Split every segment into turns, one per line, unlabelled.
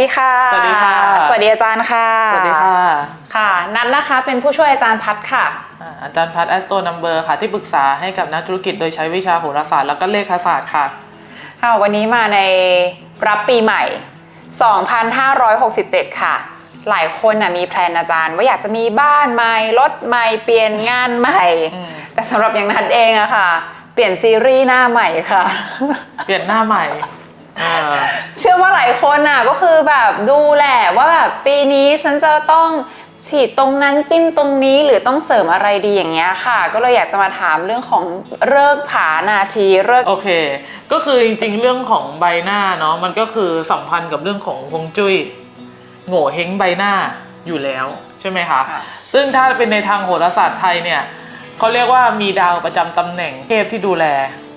ดีค่ะ
สวัสดีค่ะ
สวัสดีอาจารย์ค่ะ
สวัสดีค่ะ
ค่ะ นัทนะคะเป็นผู้ช่วยอาจารย์พัดค่ะ
อ่าอาจารย์พัฒแอสโตนัมเบอร์ค่ะที่ปรึกษาให้กับนักธุรกิจโดยใช้วิชาโหราศาสตร์แล้วก็เลขศาสตร์ค่ะ
ค่ะวันนี้มาในรับปีใหม่ 2567 ค่ะ หลายคนน่ะมีแพลนอาจารย์ ว่าอยากจะมีบ้านใหม่รถใหม่เปลี่ยนงานใหม่
อืม
แต่สำหรับอย่างนัทเองอะค่ะ เปลี่ยนซีรีส์หน้าใหม่ค่ะ
เปลี่ยนหน้าใหม่เออ
เชื่อว่าหลายคนน่ะก็คือแบบดูแหละว่าแบบปีนี้ฉันจะต้องฉีดตรงนั้นจิ้มตรงนี้หรือต้องเสริมอะไรดีอย่างเงี้ยค่ะ ก็เลยอยากจะมาถามเรื่องของเลิกษ์ผานาทีเลิกษ์
โอเค ก็คือจริงๆ เรื่องของใบหน้าเนาะมันก็คือสัมพันธ์กับเรื่องของฮวงจุ้ยโง่เฮงใบหน้าอยู่แล้วใช่ไหมคะ
ค่ะ
ซึ่งถ้าเป็นในทางโหราศาสตร์ไทยเนี่ยเขาเรียกว่ามีดาวประจำตำแหน่งเทพที่ดูแล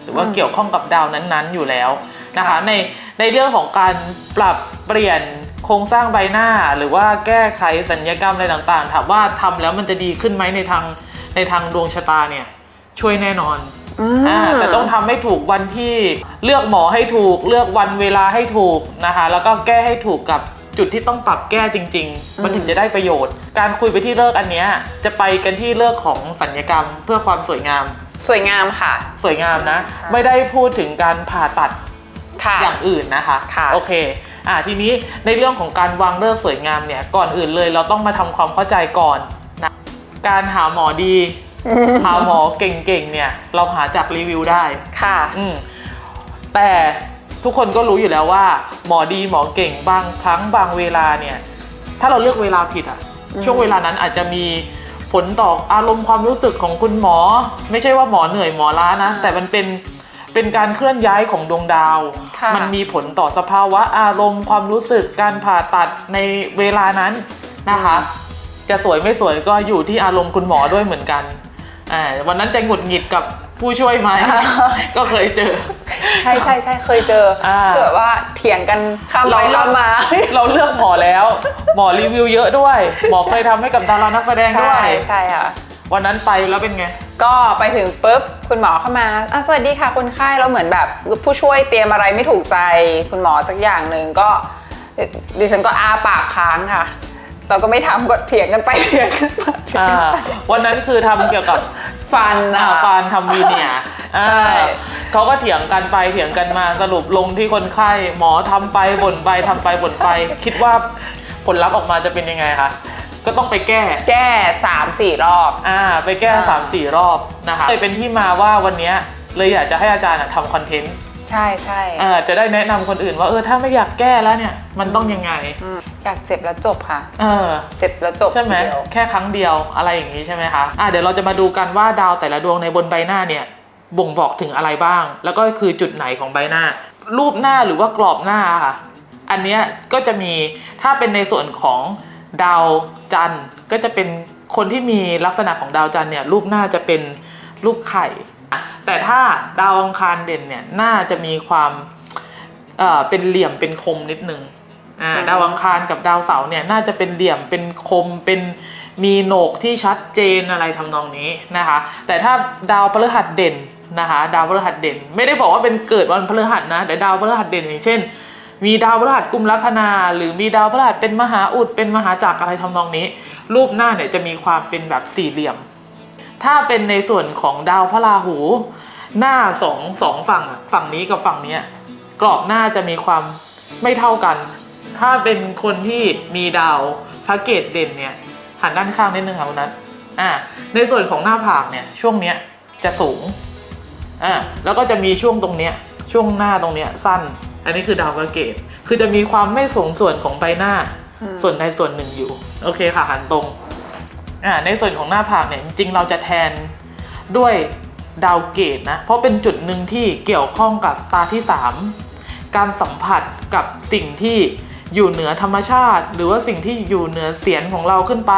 หรือว่าเกี่ยวข้องกับดาวนั้นๆอยู่แล้ว นะคะในในเรื่องของการปรับเปลี่ยนโครงสร้างใบหน้า หรือว่าแก้ไขสัญญกรรมอะไรต่างๆถามว่าทำแล้วมันจะดีขึ้นไหมในทางในทางดวงชะตาเนี่ยช่วยแน่นอน
ม
อ่าแต่ต้องทำให้ถูกวันที่เลือกหมอให้ถูก เลือกวันเวลาให้ถูกนะคะแล้วก็แก้ให้ถูกกับจุดที่ต้องปรับแก้จริง ๆ มันถึงจะได้ประโยชน์ การคุยไปที่เลิกอันเนี้ยจะไปกันที่เลิกของสัญญกรรมเพื่อความสวยงาม
สวยงามค่ะ
สวยงามนะ
ใช่
ไม่ได้พูดถึงการผ่าตัด
ค่ะ
อย่างอื่นนะคะ
ค่ะ
โอเคอ่าทีนี้ในเรื่องของการวางเลิกษ์สวยงามเนี่ยก่อนอื่นเลยเราต้องมาทำความเข้าใจก่อนนะการหาหมอดีหาหมอเก่งๆเนี่ยเราหาจากรีวิวได้
ค่ะ
อืมแต่ทุกคนก็รู้อยู่แล้วว่า หมอดีหมอเก่งบางครั้งบางเวลาเนี่ยถ้าเราเลือกเวลาผิดอะ
อืม
ช่วงเวลานั้นอาจจะมีผลต่ออารมณ์ความรู้สึกของคุณหมอ ไม่ใช่ว่าหมอเหนื่อยหมอล้านะ แต่มันเป็น เป็นการเคลื่อนย้ายของดวงดาว
ค่ะ
มันมีผลต่อสภาวะอารมณ์ความรู้สึกการผ่าตัดในเวลานั้นนะคะ จะสวยไม่สวยก็อยู่ที่อารมณ์คุณหมอด้วยเหมือนกันอ่าวันนั้นจะหงุดหงิดกับผู้ช่วยไหม ก็เคยเจอ
ใช่ใช่ใช่เคยเจออาเผื่อว่าเถียงกันข้ามไป
เราเลือก
ข้ามมา
เราเลือกหมอแล้ว หมอรีวิวเยอะด้วย หมอเคยทำให้กับดารานักแสดงด้
ใช่
วย
ใช่ค่ะ
วันนั้นไปแล้วเป็นไง
ก็ไปถึงปุ๊บคุณหมอเข้ามาอะสวัสดีค่ะคนไข้เราเหมือนแบบผู้ช่วยเตรียมอะไรไม่ถูกใจ คุณหมอสักอย่างหนึ่งก็ดิฉันก็อาปากค้างค่ะเราก็ไม่ทำก็เถียงกันไปเถียงกันมาเถียง
อ่า
กันไป
วันนั้นคือทำเกี่ยวกับ
ฟัน
อ่า
อะ
ฟานทำวีเนียร์อ่า
ใช่
เขาก็เถียงกันไปเถียงกันมาสรุปลงที่คนไข้หมอทำไปบ่นไปทำไปบ่นไป คิดว่าผลลัพธ์ออกมาจะเป็นยังไงคะ ก็ต้องไปแก้
แก้สามสี่รอบ
อ่า ไปแก้
อ่า
สามสี่รอบนะคะเลยเป็นที่มาว่าวันเนี้ยเลยอยากจะให้อาจารย์อะทำคอนเทนต์
ใช่ใช่
อ่าจะได้แนะนำคนอื่นว่าเออถ้าไม่อยากแก้แล้วเนี่ยมันต้องยังไง
อืมอยากเจ็บแล้วจบค่ะ
เออ
เจ็บแล้วจบ
ใช่ไหม
ทีเดียว
แค่ครั้งเดียวอะไรอย่างนี้ใช่ไหมคะอะเดี๋ยวเราจะมาดูกันว่าดาวแต่ละดวงในบนใบหน้าเนี่ย บ่งบอกถึงอะไรบ้าง แล้วก็คือจุดไหนของใบหน้า รูปหน้าหรือว่ากรอบหน้าค่ะ อันเนี้ยก็จะมีถ้าเป็นในส่วนของ ดาวจันทร์ก็จะเป็นคนที่มีลักษณะของดาวจันทร์เนี่ยรูปหน้าจะเป็นรูปไข่อะแต่ถ้าดาวอังคารเด่นเนี่ยน่าจะมีความเอ่อเป็นเหลี่ยมเป็นคมนิดนึงอ่า
อืม
ดาวอังคารกับดาวเสาร์เนี่ยน่าจะเป็นเหลี่ยมเป็นคมเป็นมีโหนกที่ชัดเจนอะไรทำนองนี้นะคะ แต่ถ้าดาวพฤหัสเด่นนะคะ ดาวพฤหัสเด่น ไม่ได้บอกว่าเป็นเกิดวันพฤหัสนะแต่ดาวพฤหัสเด่นอย่างเช่น มีดาวพฤหัสกุมลัคนา หรือมีดาวพฤหัสเป็นมหาอุดเป็นมหาจักรอะไรทำนองนี้ รูปหน้าเนี่ยจะมีความเป็นแบบสี่เหลี่ยม ถ้าเป็นในส่วนของดาวพระราหู หน้าสองสองฝั่งฝั่งนี้กับฝั่งนี้กรอบหน้าจะมีความไม่เท่ากัน ถ้าเป็นคนที่มีดาวพระเกตเด่นเนี่ยหันด้านข้างนิดนึงค่ะคุณนัทอ่าในส่วนของหน้าผากเนี่ยช่วงเนี้ยจะสูงอ่าแล้วก็จะมีช่วงตรงเนี้ยช่วงหน้าตรงเนี้ยสั้น อันนี้คือดาวพระเกต คือจะมีความไม่สมส่วนของใบหน้า
อืม
ส่วนใดส่วนหนึ่งอยู่ โอเคค่ะหันตรง อ่าในส่วนของหน้าผากเนี่ยจริงๆเราจะแทนด้วยดาวเกตนะ เพราะเป็นจุดหนึ่งที่เกี่ยวข้องกับตาที่ 3 การสัมผัสกับสิ่งที่อยู่เหนือธรรมชาติ หรือว่าสิ่งที่อยู่เหนือเสียงของเราขึ้นไป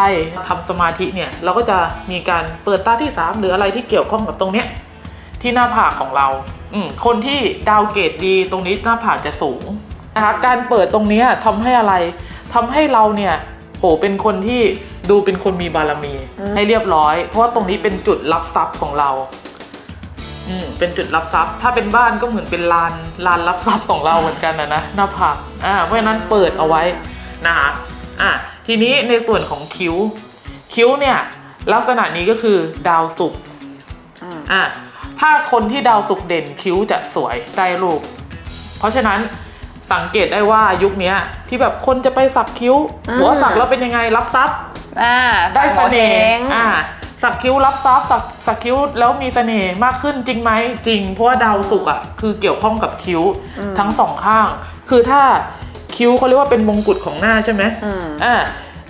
ทำสมาธิเนี่ยเราก็จะมีการเปิดตาที่ 3 หรืออะไรที่เกี่ยวข้องกับตรงเนี้ยที่หน้าผากของเรา อืมคนที่ดาวเกตดีตรงนี้หน้าผากจะสูงนะคะการเปิดตรงเนี้ยทำให้อะไรทำให้เราเนี่ยโหเป็นคนที่ดูเป็นคนมีบารมี
อืม
ให้เรียบร้อย เพราะว่าตรงนี้เป็นจุดรับทรัพย์ของเราอืมเป็นจุดรับทรัพย์ ถ้าเป็นบ้านก็เหมือนเป็นลานลานรับทรัพย์ของเราเหมือนกันนะนะหน้าผากอ่าเพราะฉะนั้นเปิดเอาไว้นะคะอะทีนี้ในส่วนของคิ้ว คิ้วเนี่ยลักษณะนี้ก็คือดาวศุกร์
อืม
อะ ถ้าคนที่ดาวศุกร์เด่นคิ้วจะสวยได้รูป เพราะฉะนั้นสังเกตได้ว่ายุคเนี้ยที่แบบคนจะไปสักคิ้ว หัวสักแล้วเป็นยังไงรับทรัพย์
อ่า
ได้เสน่ห์
ง
อ่าสักคิ้วรับทรัพย์สักสักคิ้วแล้วมีเสน่ห์มากขึ้นจริงไหมจริง เพราะว่าดาวศุกร์อะคือเกี่ยวข้องกับคิ้วทั้งสองข้าง คือถ้าคิ้วเขาเรียกว่าเป็นมงกุฎของหน้าใช่ไหม
อืม
อ่า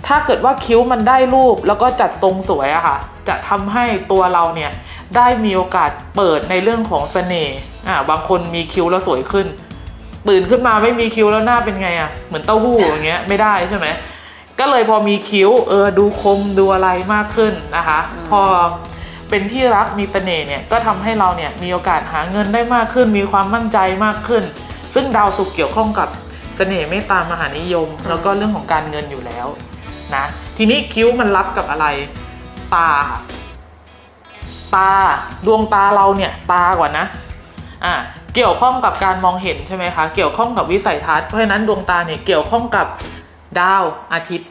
ถ้าเกิดว่าคิ้วมันได้รูปแล้วก็จัดทรงสวยอะค่ะ จะทำให้ตัวเราเนี่ย ได้มีโอกาสเปิดในเรื่องของเสน่ห์อ่าบางคนมีคิ้วแล้วสวยขึ้น ตื่นขึ้นมาไม่มีคิ้วแล้วหน้าเป็นไงอะเหมือนเต้าหู้อย่างเงี้ยไม่ได้ใช่ไหมก็เลยพอมีคิ้วเออดูคมดูอะไรมากขึ้นนะคะ พอเป็นที่รักมีเสน่ห์เนี่ยก็ทำให้เราเนี่ยมีโอกาสหาเงินได้มากขึ้น มีความมั่นใจมากขึ้น ซึ่งดาวศุกร์เกี่ยวข้องกับเสน่ห์เมตตามหานิยม แล้วก็เรื่องของการเงินอยู่แล้วนะทีนี้คิ้วมันรับกับอะไรตาค่ะ ตาดวงตาเราเนี่ยตากว่านะอ่าเกี่ยวข้องกับการมองเห็นใช่ไหมคะ เกี่ยวข้องกับวิสัยทัศน์เพราะฉะนั้นดวงตาเนี่ยเกี่ยวข้องกับดาวอาทิตย์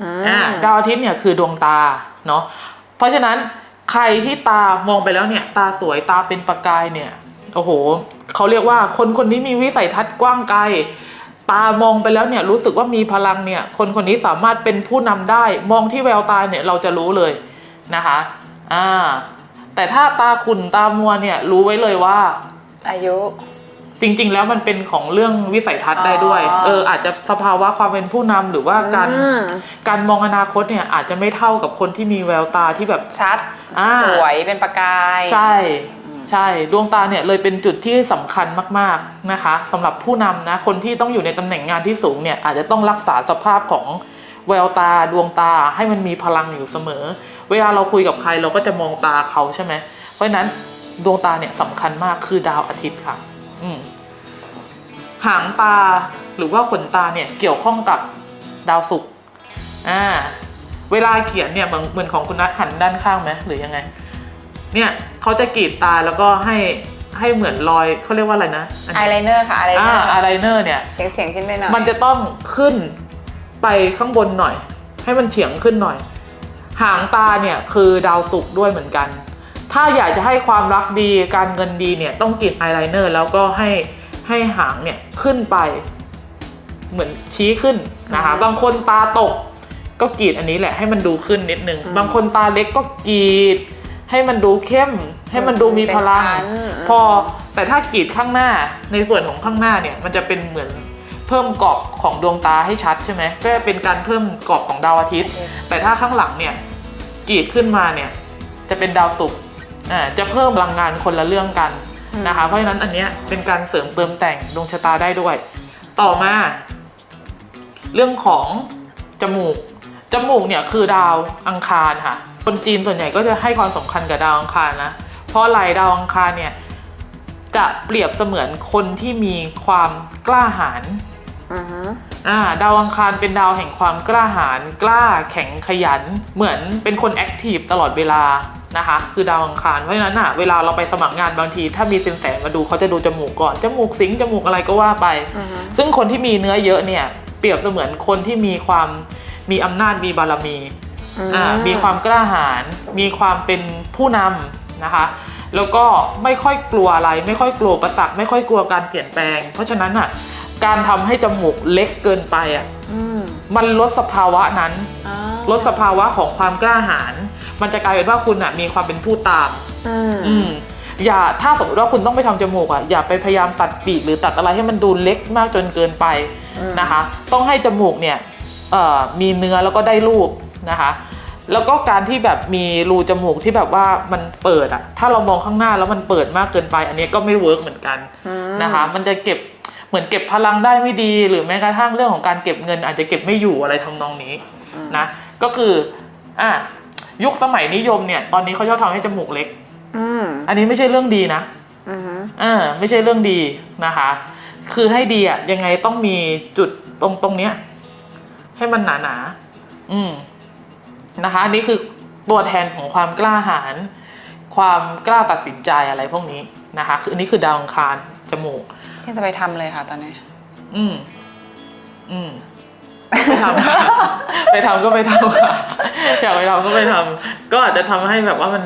อืม
อ่าดาวอาทิตย์เนี่ยคือดวงตาเนาะเพราะฉะนั้นใครที่ตามองไปแล้วเนี่ย ตาสวยตาเป็นประกายเนี่ยโอ้โหเขาเรียกว่าคนคนนี้มีวิสัยทัศน์กว้างไกลตามองไปแล้วเนี่ยรู้สึกว่ามีพลังเนี่ย คนคนนี้สามารถเป็นผู้นำได้ มองที่แววตาเนี่ยเราจะรู้เลยนะคะ อ่า แต่ถ้าตาขุ่นตามัวเนี่ยรู้ไว้เลยว่า
อายุ
จริง ๆ แล้วมันเป็นของเรื่องวิสัยทัศน์ได้ด้วย
อ๋อ
เออ อาจจะสภาวะความเป็นผู้นำหรือว่าการ
อืม
การมองอนาคตเนี่ยอาจจะไม่เท่ากับคนที่มีแววตาที่แบบ
ชัด
อ่า
สวยเป็นประกาย
ใช่ใช่ดวงตาเนี่ยเลยเป็นจุดที่สำคัญมากๆนะคะสำหรับผู้นำนะคนที่ต้องอยู่ในตำแหน่งงานที่สูงเนี่ยอาจจะต้องรักษาสภาพของ แววตาดวงตาให้มันมีพลังอยู่เสมอ เวลาเราคุยกับใครเราก็จะมองตาเขาใช่ไหมเพราะฉะนั้นดวงตาเนี่ยสำคัญมากคือดาวอาทิตย์ค่ะ อืมหางตาหรือว่าขนตาเนี่ยเกี่ยวข้องกับดาวศุกร์อ่าเวลาเขียนเนี่ยเหมือนเหมือนของคุณนัทหันด้านข้างไหมหรือยังไง เนี่ยเขาจะกรีดตาแล้วก็ให้ให้เหมือนรอยเขาเรียกว่าอะไรนะอัน
ไอ
นี้
ไลเนอร์ค่ะไอไลเน
อ่า
อร์
อายไลเนอร์เนี่ย
เฉียงเฉียงๆขึ้นไปหน่อย
มันจะต้องขึ้น ไปข้างบนหน่อย ให้มันเฉียงขึ้นหน่อย หางตาเนี่ยคือดาวศุกร์ด้วยเหมือนกัน ถ้าอยากจะให้ความรักดีการเงินดีเนี่ยต้องกรีดอายไลเนอร์แล้วก็ให้ให้หางเนี่ยขึ้นไป เหมือนชี้ขึ้นนะคะ บางคนตาตกก็กรีดอันนี้แหละให้มันดูขึ้นนิดนึง บางคนตาเล็กก็กรีด ให้มันดูเข้ม ให้มันดูมีพลัง
เป็นชั้น
พอแต่ถ้ากรีดข้างหน้าในส่วนของข้างหน้าเนี่ยมันจะเป็นเหมือน เพิ่มกรอบของดวงตาให้ชัดใช่ไหมก็จะเป็นการเพิ่มกรอบของดาวอาทิตย์ แต่ถ้าข้างหลังเนี่ยกรีดขึ้นมาเนี่ยจะเป็นดาวศุกร์อ่าจะเพิ่มพลังงานคนละเรื่องกันนะคะเพราะฉะนั้นอันเนี้ยเป็นการเสริมเติมแต่งดวงชะตาได้ด้วย ต่อมา เรื่องของจมูกจมูกเนี่ยคือดาวอังคารค่ะ คนจีนส่วนใหญ่ก็จะให้ความสำคัญกับดาวอังคารนะ เพราะอะไรดาวอังคารเนี่ยจะเปรียบเสมือนคนที่มีความกล้าหาญ
อือฮึ
อ่าดาวอังคารเป็นดาวแห่งความกล้าหาญกล้าแข็งขยัน เหมือนเป็นคนแอคทีฟตลอดเวลานะคะคือดาวอังคารเพราะฉะนั้นอะเวลาเราไปสมัครงานบางที ถ้ามีสินแสมาดูเขาจะดูจมูกก่อนจมูกสิงจมูกอะไรก็ว่าไป
อือฮึ
ซึ่งคนที่มีเนื้อเยอะเนี่ยเปรียบเสมือนคนที่มีความมีอำนาจมีบารมี อ่ามีความกล้าหาญ มีความเป็นผู้นำนะคะ แล้วก็ไม่ค่อยกลัวอะไร ไม่ค่อยกลัวอุประสักไม่ค่อยกลัวการเปลี่ยนแปลง เพราะฉะนั้นอะ การทำให้จมูกเล็กเกินไปอะ
อืม
มันลดสภาวะนั้น
อ่า
ลดสภาวะของความกล้าหาญมันจะกลายเป็นว่าคุณอะมีความเป็นผู้ตาม
อืม
อืมอย่าถ้าสมมติว่าคุณต้องไปทำจมูกอะอย่าไปพยายามตัดปีกหรือตัดอะไรให้มันดูเล็กมากจนเกินไปนะคะ ต้องให้จมูกเนี่ยเอ่อมีเนื้อแล้วก็ได้รูปนะคะ แล้วก็การที่แบบมีรูจมูกที่แบบว่ามันเปิดอะถ้าเรามองข้างหน้าแล้วมันเปิดมากเกินไป อันนี้ก็ไม่เวิร์กเหมือนกัน
อืม
นะคะ มันจะเก็บ เหมือนเก็บพลังได้ไม่ดี หรือแม้กระทั่งเรื่องของการเก็บเงิน อาจจะเก็บไม่อยู่อะไรทำนองนี้นะก็คืออะยุคสมัยนิยมเนี่ย ตอนนี้เขาชอบทำให้จมูกเล็ก
อืม
อันนี้ไม่ใช่เรื่องดีนะ
อือฮึ
อ่าไม่ใช่เรื่องดีนะคะ คือให้ดีอะยังไงต้องมีจุดตรงตรงเนี้ย ให้มันหนาหนาๆอืมนะคะอันนี้คือตัวแทนของความกล้าหาญความกล้าตัดสินใจอะไรพวกนี้นะคะ คืออันนี้คือดาวอังคารจมูก
นี่จะไปทำเลยค่ะตอนนี้
อืม อืม ไปทำไปทำก็ไปทำค่ะ อยากไปทำก็ไปทำ ก็อาจจะทำให้แบบว่ามัน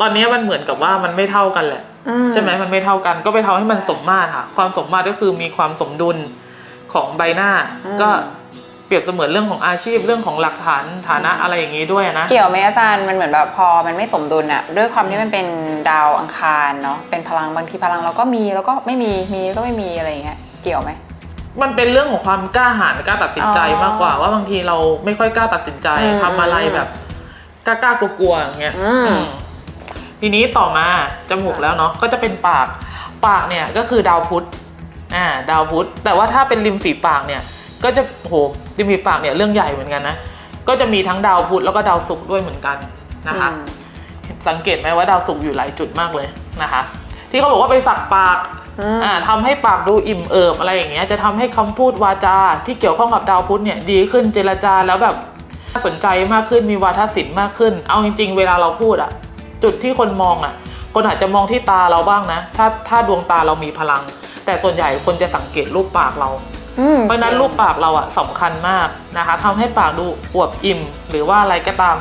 ตอนนี้มันเหมือนกับว่ามันไม่เท่ากันแหละ
อืม
ใช่ไหมมันไม่เท่ากัน ก็ไปทำให้มันสมมาตรค่ะ ความสมมาตรก็คือมีความสมดุลของใบหน้าก็ เปรียบเสมือนเรื่องของอาชีพเรื่องของหลักฐานฐานะอะไรอย่างนี้ด้วยนะ
เกี่ยวไหมอาจารย์มันเหมือนแบบพอมันไม่สมดุลอะด้วยความที่มันเป็นดาวอังคารเนาะเป็นพลังบางทีพลังเราก็มีแล้วก็ไม่มีมีก็ไม่มีอะไรอย่างเงี้ยเกี่ยวไหม
มันเป็นเรื่องของความกล้าหาญกล้าตัดสินใจ
อ๋อ
มากกว่า ว่าบางทีเราไม่ค่อยกล้าตัดสินใจ
อืม
ทำอะไรแบบกล้าๆกลัวๆอย่างเงี้ย
อืม
อืม ทีนี้ต่อมาจมูกแล้วเนาะก็จะเป็นปากปากเนี่ยก็คือดาวพุธอ่าดาวพุธแต่ว่าถ้าเป็นริมฝีปากเนี่ย ก็จะโห ริมฝีปากเนี่ยเรื่องใหญ่เหมือนกันนะ ก็จะมีทั้งดาวพุธแล้วก็ดาวศุกร์ด้วยเหมือนกันนะคะ
อืม
สังเกตไหมว่าดาวศุกร์อยู่หลายจุดมากเลยนะคะ ที่เขาบอกว่าไปสักปาก
อืม
อ่าทำให้ปากดูอิ่มเอิบอะไรอย่างเงี้ยจะทำให้คำพูดวาจา ที่เกี่ยวข้องกับดาวพุธเนี่ยดีขึ้นเจรจาแล้วแบบน่าสนใจมากขึ้นมีวาทศิลป์มากขึ้น เอาจริง ๆ เวลาเราพูดอะจุดที่คนมองอะคนอาจจะมองที่ตาเราบ้างนะ ถ้าถ้าดวงตาเรามีพลัง แต่ส่วนใหญ่คนจะสังเกตรูปปากเรา
อืม
เพราะฉะนั้นรูปปากเราอะสำคัญมากนะคะทำให้ปากดูอวบอิ่ม หรือว่าอะไรก็ตาม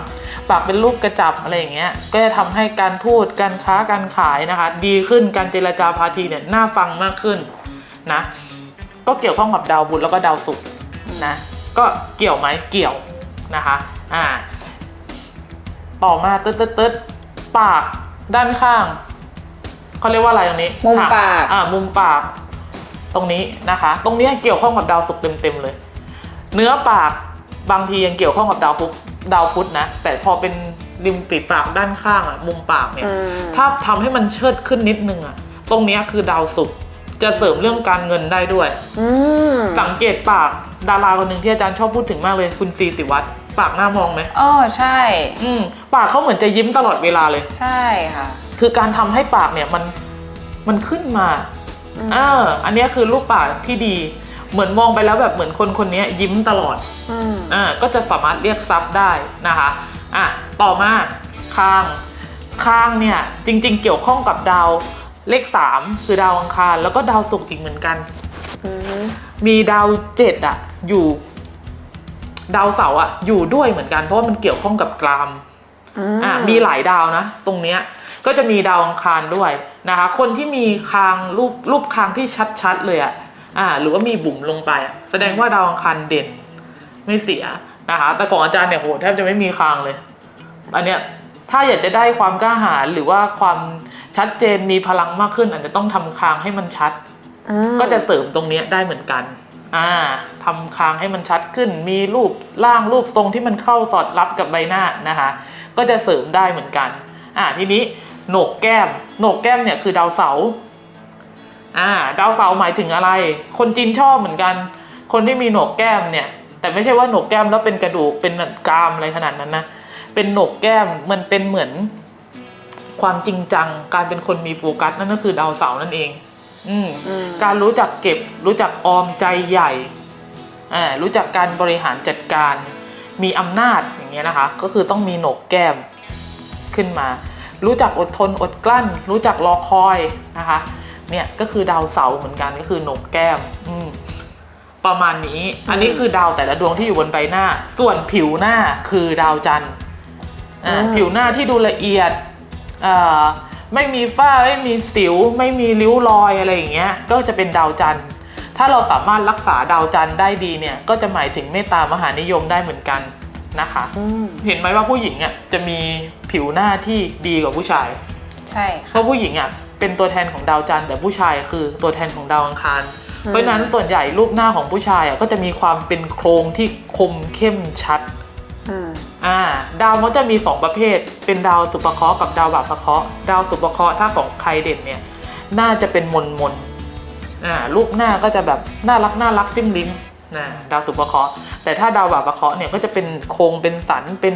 ปากเป็นรูปกระจับอะไรอย่างเงี้ยก็จะทำให้การพูดการค้าการขายนะคะ ดีขึ้นการเจรจาพาทีเนี่ยน่าฟังมากขึ้นนะก็เกี่ยวข้องกับดาวบุญแล้วก็ดาวศุกร์นะก็เกี่ยวไหมเกี่ยวนะคะอ่าต่อมาตึ๊ดตึ๊ดตึ๊ดปากด้านข้างเขาเรียกว่าอะไรตรงนี้
มุม
ค่ะ
ปาก
อ่ามุมปาก ตรงนี้นะคะ ตรงนี้เกี่ยวข้องกับดาวศุกร์เต็มๆเลย เนื้อปากบางทียังเกี่ยวข้องกับดาวพุธดาวพุธนะ แต่พอเป็นริมปีปากด้านข้างอะมุมปากเนี่ย
อืม
ถ้าทำให้มันเชิดขึ้นนิดนึงอะตรงเนี้ยคือดาวศุกร์จะเสริมเรื่องการเงินได้ด้วย
อืม
สังเกตปากดาราคนหนึ่งที่อาจารย์ชอบพูดถึงมากเลยคุณซีสิวัตรปากหน้ามองไหม
อ๋อใช่
อืมปากเขาเหมือนจะยิ้มตลอดเวลาเลย
ใช่ค่ะ
คือการทำให้ปากเนี่ยมันมันขึ้นมา
อืม
เอออันเนี้ยคือรูปปากที่ดี เหมือนมองไปแล้วแบบเหมือนคนคนนี้ยิ้มตลอด
อืม
อ่าก็จะสามารถเรียกทรัพย์ได้นะคะอะต่อมาคางคางเนี่ยจริงๆ เกี่ยวข้องกับดาวเลข 3 คือดาวอังคาร แล้วก็ดาวศุกร์อีกเหมือนกัน
อืม
มีดาวเจ็ดอะอยู่ ดาวเสาร์อะอยู่ด้วยเหมือนกัน เพราะว่ามันเกี่ยวข้องกับกราม
อื
อะมีหลายดาวนะ ตรงเนี้ยก็จะมีดาวอังคารด้วย นะคะ คนที่มีคางรูปรูปคางที่ชัดๆเลยอะอ่าหรือว่ามีบุ๋มลงไปอะแสดงว่าดาวอังคารเด่นไม่เสียนะคะแต่ของอาจารย์เนี่ยโหแทบจะไม่มีคางเลย อันเนี้ยถ้าอยากจะได้ความกล้าหาญหรือว่าความชัดเจนมีพลังมากขึ้น อาจจะต้องทำคางให้มันชัด
อืม
ก็จะเสริมตรงเนี้ยได้เหมือนกันอ่าทำคางให้มันชัดขึ้น มีรูปร่างรูปทรงที่มันเข้าสอดรับกับใบหน้านะคะ ก็จะเสริมได้เหมือนกันอ่าทีนี้ โหนกแก้มโหนกแก้มเนี่ยคือดาวเสาร์อ่าดาวเสาร์หมายถึงอะไร คนจีนชอบเหมือนกัน คนที่มีโหนกแก้มเนี่ย แต่ไม่ใช่ว่าโหนกแก้มแล้วเป็นกระดูกเป็นกรามอะไรขนาดนั้นนะเป็นโหนกแก้มมันเป็นเหมือนความจริงจัง การเป็นคนมีโฟกัสนั่นก็คือดาวเสาร์นั่นเอง อืม
อืม
การรู้จักเก็บ รู้จักออมใจใหญ่อ่ารู้จักการบริหารจัดการ มีอำนาจอย่างเงี้ยนะคะ ก็คือต้องมีโหนกแก้มขึ้นมา รู้จักอดทนอดกลั้น รู้จักรอคอยนะคะเนี่ยก็คือดาวเสาร์เหมือนกันก็คือโหนกแก้มอืมประมาณนี้ อันนี้คือดาวแต่ละดวงที่อยู่บนใบหน้า ส่วนผิวหน้าคือดาวจันทร์อ่า
อืม
ผิวหน้าที่ดูละเอียดอ่าไม่มีฝ้าไม่มีสิว ไม่มีริ้วรอยอะไรอย่างเงี้ย ก็จะเป็นดาวจันทร์ถ้าเราสามารถรักษาดาวจันทร์ได้ดีเนี่ย ก็จะหมายถึงเมตตามหานิยมได้เหมือนกันนะคะ
อืม
เห็นไหมว่าผู้หญิงอะจะมี ผิวหน้าที่ดีกว่าผู้ชาย
ใช่
เพ
ค่ะ
ราะผู้หญิงอะเป็นตัวแทนของดาวจันทร์แต่ผู้ชายคือตัวแทนของดาวอังคาร
อืม
เพราะฉะนั้นส่วนใหญ่รูปหน้าของผู้ชายอะก็จะมีความเป็นโครงที่คมเข้มชัด
อืม
อ่าดาวมันจะมีสองประเภท เป็นดาวสุปเคราะห์กับดาวบาปเคราะห์ดาวสุปเคราะห์ถ้าของใครเด่นเนี่ยน่าจะเป็นมนมนอ่ารูปหน้าก็จะแบบน่ารักน่ารักจิ้มลิ้มนะดาวสุปเคราะห์แต่ถ้าดาวบาปเคราะห์เนี่ยก็จะเป็นโครงเป็นสันเป็น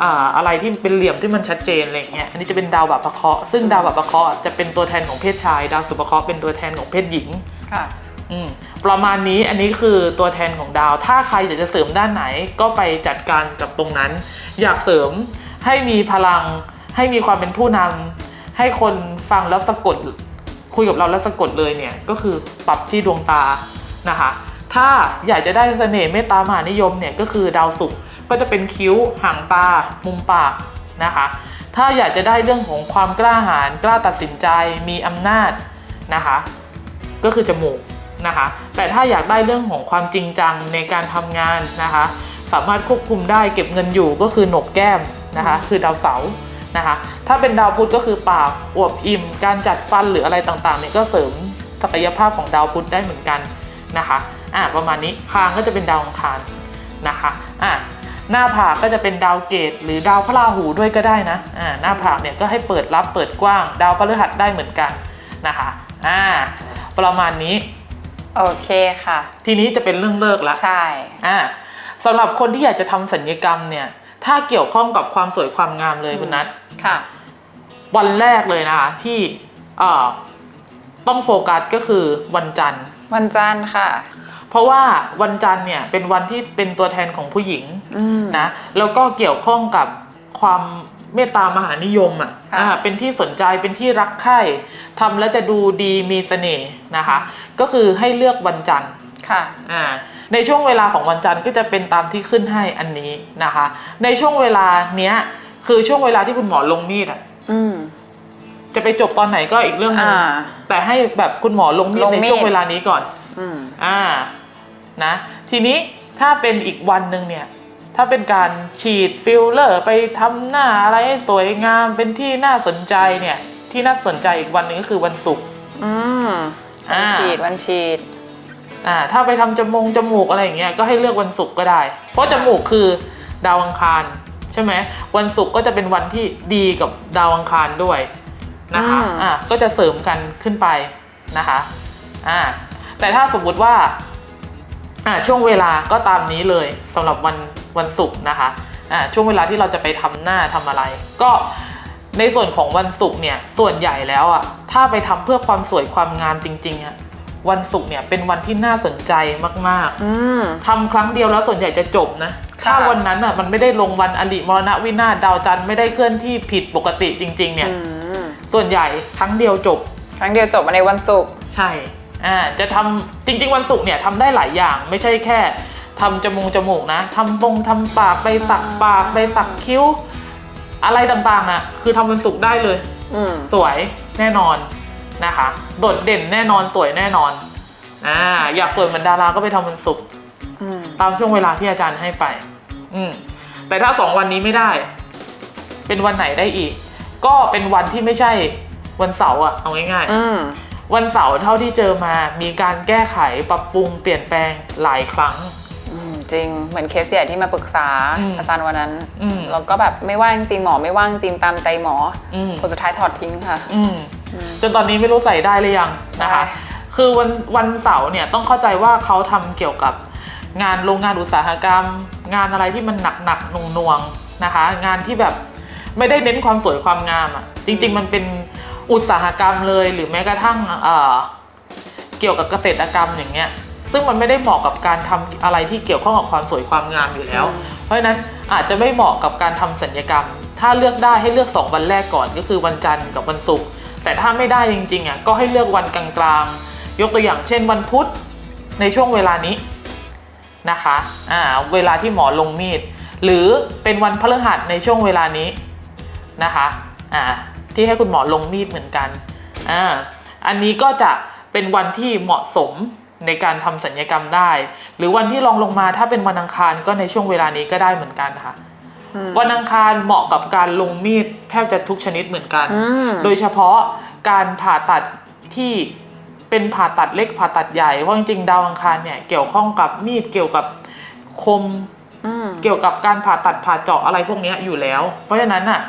อ่าอะไรที่เป็นเหลี่ยมที่มันชัดเจนอะไรอย่างเงี้ยอันนี้จะเป็นดาวบาปเคราะห์ซึ่งดาวบาปเคราะห์จะเป็นตัวแทนของเพศชาย ดาวสุปเคราะห์เป็นตัวแทนของเพศหญิง
ค่ะ
อืมประมาณนี้อันนี้คือตัวแทนของดาว ถ้าใครอยากจะเสริมด้านไหนก็ไปจัดการกับตรงนั้น อยากเสริมให้มีพลัง ให้มีความเป็นผู้นำให้คนฟังแล้วสะกด คุยกับเราแล้วสะกดเลยเนี่ยก็คือปรับที่ดวงตานะคะ ถ้าอยากจะได้เสน่ห์เมตตามหานิยมเนี่ยก็คือดาวศุกร์ ก็จะเป็นคิ้วหางตา มุมปากนะคะ ถ้าอยากจะได้เรื่องของความกล้าหาญกล้าตัดสินใจมีอำนาจนะคะ ก็คือจมูกนะคะ แต่ถ้าอยากได้เรื่องของความจริงจังในการทำงานนะคะ สามารถควบคุมได้เก็บเงินอยู่ก็คือโหนกแก้มนะคะ คือดาวเสาร์นะคะ ถ้าเป็นดาวพุธก็คือปากอวบอิ่ม การจัดฟันหรืออะไรต่างๆเนี่ยก็เสริมศักยภาพของดาวพุธได้เหมือนกันนะคะ อะประมาณนี้คางก็จะเป็นดาวองคารนะคะ อะ หน้าผากก็จะเป็นดาวเกตหรือดาวพระราหูด้วยก็ได้นะอ่าหน้าผากเนี่ยก็ให้เปิดรับเปิดกว้าง ดาวพฤหัสได้เหมือนกันนะคะอ่าประมาณนี้
โอเคค่ะ
ทีนี้จะเป็นเรื่องเลิกละ
ใช่
อ่าสำหรับคนที่อยากจะทำสัญญกรรมเนี่ย ถ้าเกี่ยวข้องกับความสวยความงามเลยคุณนัท
ค่ะ
วันแรกเลยนะคะที่เอ่อต้องโฟกัสก็คือวันจันทร์
วันจันทร์ค่ะ
เพราะว่าวันจันทร์เนี่ยเป็นวันที่เป็นตัวแทนของผู้หญิง
อืม
นะแล้วก็เกี่ยวข้องกับความเมตตามหานิยมอะ
ค่ะ
อ่าเป็นที่สนใจเป็นที่รักใคร่ทำแล้วจะดูดีมีเสน่ห์นะคะ ก็คือให้เลือกวันจันทร์
ค่ะ
อ่าในช่วงเวลาของวันจันทร์ก็จะเป็นตามที่ขึ้นให้อันนี้นะคะ ในช่วงเวลาเนี้ย คือช่วงเวลาที่คุณหมอลงมีดอะ
อืม
จะไปจบตอนไหนก็อีกเรื่องหนึง
อ่า
แต่ให้แบบคุณหมอลงมีด
ลงมี
ใน
ด
ช่วงเวลานี้ก่อน
อืม
อ่านะทีนี้ถ้าเป็นอีกวันหนึ่งเนี่ย ถ้าเป็นการฉีดฟิลเลอร์ไปทำหน้าอะไรให้สวยงามเป็นที่น่าสนใจเนี่ย ที่น่าสนใจอีกวันหนึ่งก็คือวันศุกร์
อืมวัน
อ่า
ฉีดวันฉีด
อ่าถ้าไปทำจมงจมูกอะไรอย่างเงี้ยก็ให้เลือกวันศุกร์ก็ได้ เพราะจมูกคือดาวอังคารใช่ไหมวันศุกร์ก็จะเป็นวันที่ดีกับดาวอังคารด้วยนะคะ
อืม
อ่าก็จะเสริมกันขึ้นไปนะคะอ่า แต่ถ้าสมมุติว่าอ่าช่วงเวลาก็ตามนี้เลยสำหรับวันวันศุกร์นะคะอ่าช่วงเวลาที่เราจะไปทำหน้าทำอะไร ก็ในส่วนของวันศุกร์เนี่ยส่วนใหญ่แล้วอะถ้าไปทำเพื่อความสวยความงามจริงๆอะวันศุกร์เนี่ยเป็นวันที่น่าสนใจมากๆ
อืม
ทำครั้งเดียวแล้วส่วนใหญ่จะจบนะ
ค่ะ
ถ้าวันนั้นอะมันไม่ได้ลงวันอลิมรณวินาศดาวจันทร์ไม่ได้เคลื่อนที่ผิดปกติจริง ๆ เนี่ย
อืม
ส่วนใหญ่ครั้งเดียวจบ
ครั้งเดียวจบมาในวันศุกร์
ใช่ อ่าจะทำจริง ๆ วันศุกร์เนี่ยทำได้หลายอย่างไม่ใช่แค่ทำจมูกจมูกนะทำปงทำปากไปสักปากไปสักคิ้ว อะไรต่างๆอะคือทำวันศุกร์ได้เลย
อืม
สวยแน่นอนนะคะ โดดเด่นแน่นอนสวยแน่นอนอ่าอยากสวยเหมือนดาราก็ไปทำวันศุกร์
อืม
ตามช่วงเวลาที่อาจารย์ให้ไป อืมแต่ถ้าสองวันนี้ไม่ได้ เป็นวันไหนได้อีก ก็เป็นวันที่ไม่ใช่วันเสาร์อะเอาง่าย
อืม
ๆ วันเสาร์เท่าที่เจอมามีการแก้ไขปรับปรุงเปลี่ยนแปลงหลายครั้ง
อืมจริงเหมือนเคสใหญ่ที่มาปรึกษา
อืม
อาจารย์วันนั้น
อืม
เราก็แบบไม่ว่างจริงหมอไม่ว่างจริงตามใจหมอ
อืม
ผลสุดท้ายถอดทิ้งค่ะ
อืมจนตอนนี้ไม่รู้ใส่ได้หรือยังนะคะ
ใช่
คือวันวันเสาร์เนี่ยต้องเข้าใจว่าเขาทำเกี่ยวกับงานโรงงานอุตสาหกรรม งานอะไรที่มันหนักหนักๆหน่วงหน่วงๆนะคะ งานที่แบบไม่ได้เน้นความสวยความงามอะ่ะจริง ๆ มันเป็น อุตสาหกรรมเลย หรือแม้กระทั่งเอ่อเกี่ยวกับเกษตรกรรมอย่างเงี้ยซึ่งมันไม่ได้เหมาะกับการทำอะไรที่เกี่ยวข้องกับความสวยความงามอยู่แล้ว เพราะฉะนั้นอาจจะไม่เหมาะกับการทำสัญญกรรม ถ้าเลือกได้ให้เลือก 2 วันแรกก่อนก็คือวันจันทร์กับวันศุกร์แต่ถ้าไม่ได้จริงๆอะก็ให้เลือกวันกลางๆ ยกตัวอย่างเช่นวันพุธในช่วงเวลานี้นะคะอ่าเวลาที่หมอลงมีด หรือเป็นวันพฤหัสในช่วงเวลานี้นะคะอ่า ที่ให้คุณหมอลงมีดเหมือนกันอ่าอันนี้ก็จะเป็นวันที่เหมาะสมในการทำสัญญกรรมได้ หรือวันที่รองลงมาถ้าเป็นวันอังคารก็ในช่วงเวลานี้ก็ได้เหมือนกันค่ะ
อืม
วันอังคารเหมาะกับการลงมีดแทบจะทุกชนิดเหมือนกัน
อืม
โดยเฉพาะการผ่าตัดที่เป็นผ่าตัดเล็กผ่าตัดใหญ่เพราะจริงๆดาวอังคารเนี่ยเกี่ยวข้องกับมีดเกี่ยวกับคม
อืม
เกี่ยวกับการผ่าตัดผ่าเจาะอะไรพวกเนี้ยอยู่แล้ว เพราะฉะนั้นอะ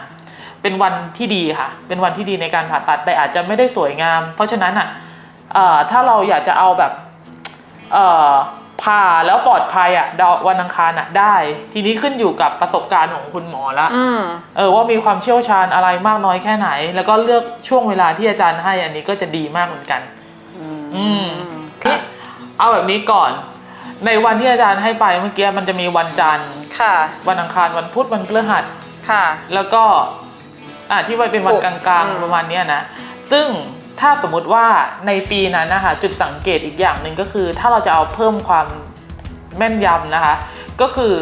เป็นวันที่ดีค่ะ เป็นวันที่ดีในการผ่าตัดแต่อาจจะไม่ได้สวยงาม เพราะฉะนั้นอะเอ่อถ้าเราอยากจะเอาแบบเอ่อผ่าแล้วปลอดภัยอะดาววันอังคารอะได้ ทีนี้ขึ้นอยู่กับประสบการณ์ของคุณหมอละ
อืม
เออว่ามีความเชี่ยวชาญอะไรมากน้อยแค่ไหน แล้วก็เลือกช่วงเวลาที่อาจารย์ให้อันนี้ก็จะดีมากเหมือนกัน อืม
ค่ะ
เอาแบบนี้ก่อน ในวันที่อาจารย์ให้ไปเมื่อกี้มันจะมีวันจันทร์
ค่ะ
วันอังคารวันพุธวันพฤหัส
ค่ะ
แล้วก็ อ่าที่ว่าเป็นวัน
ถูก
กลาง
อืม
ๆประมาณเนี้ยนะ ซึ่งถ้าสมมุติว่าในปีนั้นนะคะจุดสังเกตอีกอย่างหนึ่งก็คือ ถ้าเราจะเอาเพิ่มความแม่นยำนะคะ ก็คือ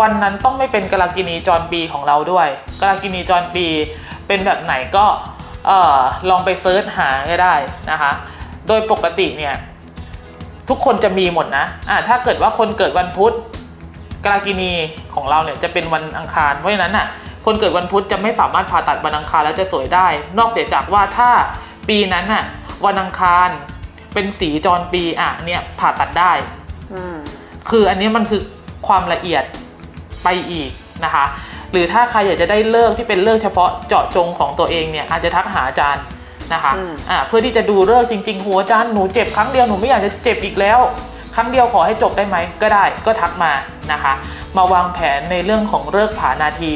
วันนั้นต้องไม่เป็นกาลกินีจรปีของเราด้วยกาลกินีจรปีเป็นแบบไหนก็เอ่อลองไปเซิร์ชหาก็ได้นะคะ โดยปกติเนี่ยทุกคนจะมีหมดนะอ่าถ้าเกิดว่าคนเกิดวันพุธกาลกินีของเราเนี่ยจะเป็นวันอังคารเพราะฉะนั้นน่ะ คนเกิดวันพุธจะไม่สามารถผ่าตัดวันอังคารแล้วจะสวยได้ นอกเสียจากว่าถ้าปีนั้นน่ะวันอังคารเป็นสีจรปีอะอันเนี่ยผ่าตัดได้
อืม
คืออันนี้มันคือความละเอียดไปอีกนะคะ หรือถ้าใครอยากจะได้เลิกที่เป็นเลิกเฉพาะเจาะจงของตัวเองเนี่ยอาจจะทักหาอาจารย์นะคะ
อืม
อ่าเพื่อที่จะดูเลิกจริงๆหัวอาจารย์หนูเจ็บครั้งเดียวหนูไม่อยากจะเจ็บอีกแล้ว ครั้งเดียวขอให้จบได้ไหมก็ได้ก็ทักมานะคะ มาวางแผนในเรื่องของเลิกผานาที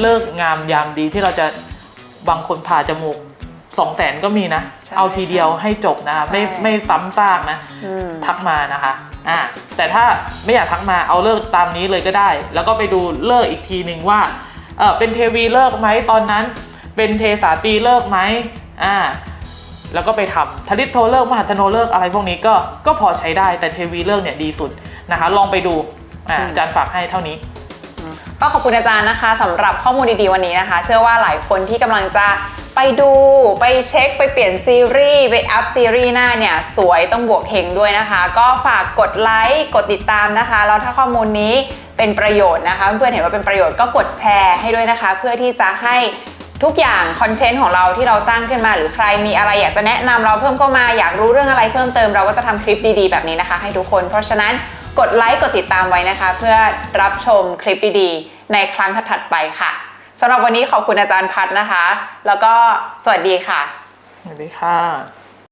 เลิกงามยามดีที่เราจะบางคนผ่าจมูกสองแสนก็มีนะ
ใช่
เอาทีเดียวให้จบนะคะไม่
ใช่
ไม่ซ้ำซากนะ
อืม
ทักมานะคะ อ่า แต่ถ้าไม่อยากทักมาเอาเลิกตามนี้เลยก็ได้ แล้วก็ไปดูเลิกอีกทีหนึ่งว่า เออเป็นเทวีเลิกไหมตอนนั้น เป็นเทสาตรีเลิกไหมอ่า แล้วก็ไปทำทลิตโทเลิกมหาธโนเลิกอะไรพวกนี้ก็ ก็พอใช้ได้ แต่เทวีเลิกเนี่ยดีสุดนะคะ ลองไปดู อ่า
อืม
อาจารย์ฝากให้เท่านี้
ก็ขอบคุณอาจารย์นะคะสำหรับข้อมูลดีๆวันนี้นะคะ เชื่อว่าหลายคนที่กำลังจะไปดูไปเช็คไปเปลี่ยนซีรีส์ไปอัพซีรีส์หน้าเนี่ย สวยต้องบวกเฮงด้วยนะคะ ก็ฝากกดไลค์กดติดตามนะคะ แล้วถ้าข้อมูลนี้เป็นประโยชน์นะคะ เพื่อนๆเห็นว่าเป็นประโยชน์ก็กดแชร์ให้ด้วยนะคะ เพื่อที่จะให้ทุกอย่างคอนเทนต์ของเราที่เราสร้างขึ้นมา หรือใครมีอะไรอยากจะแนะนำเราเพิ่มเข้ามาอยากรู้เรื่องอะไรเพิ่มเติมเราก็จะทำคลิปดีๆ แบบนี้นะคะ ให้ทุกคน เพราะฉะนั้น กดไลค์กดติดตามไว้นะคะ เพื่อรับชมคลิปดีๆ ในครั้งถัดๆไปค่ะสำหรับวันนี้ขอบคุณอาจารย์พัฒนะคะ แล้วก็สวัสดีค่ะ
สวัสดีค่ะ